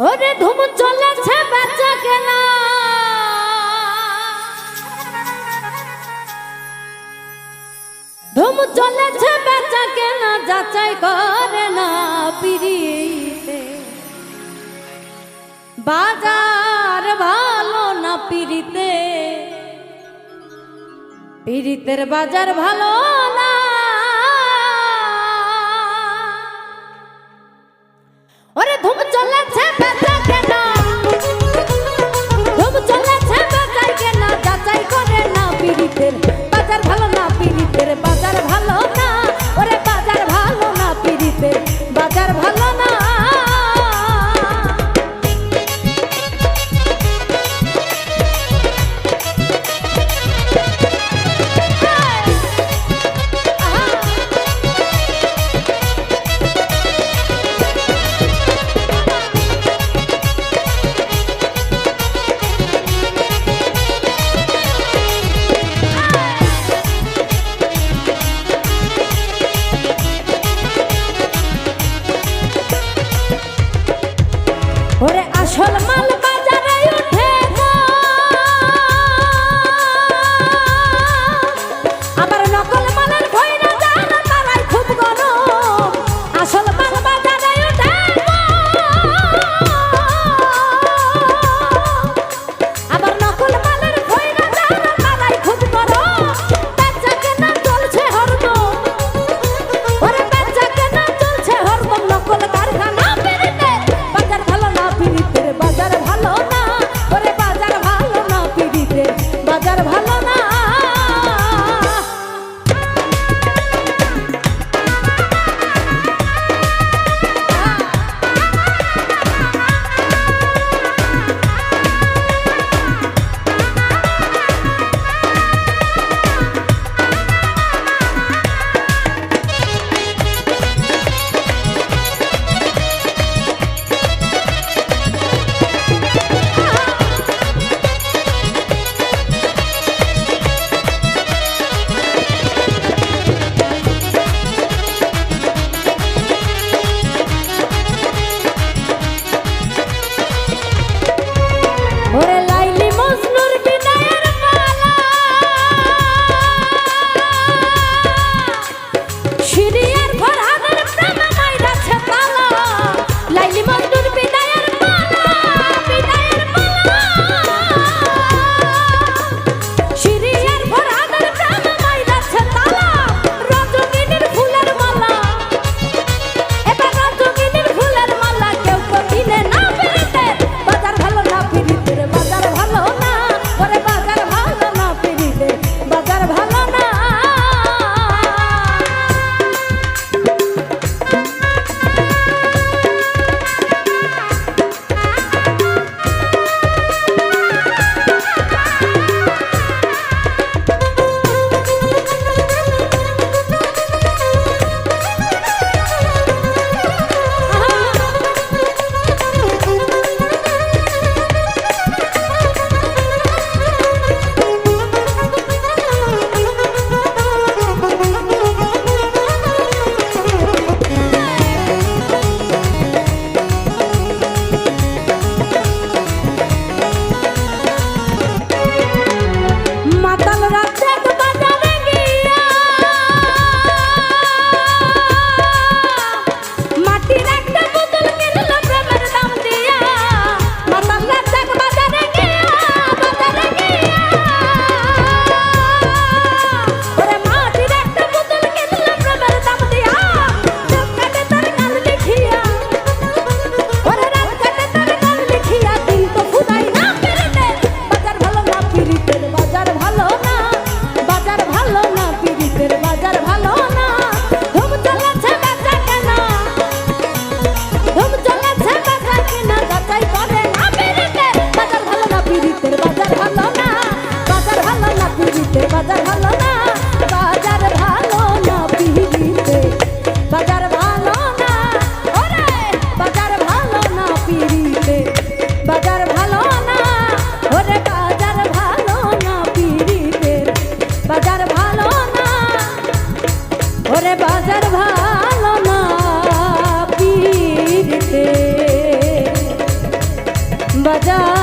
ওরে ধুম চলেছে বেচা কেনা ধুম চলেছে বেচা কেনা যাচাই করে না পিরিতে বাজার ভালো না পিড়িতে। পিরিতের বাজার ভালো না। ওরে ধুম চলেছে Quiere pasar বাজার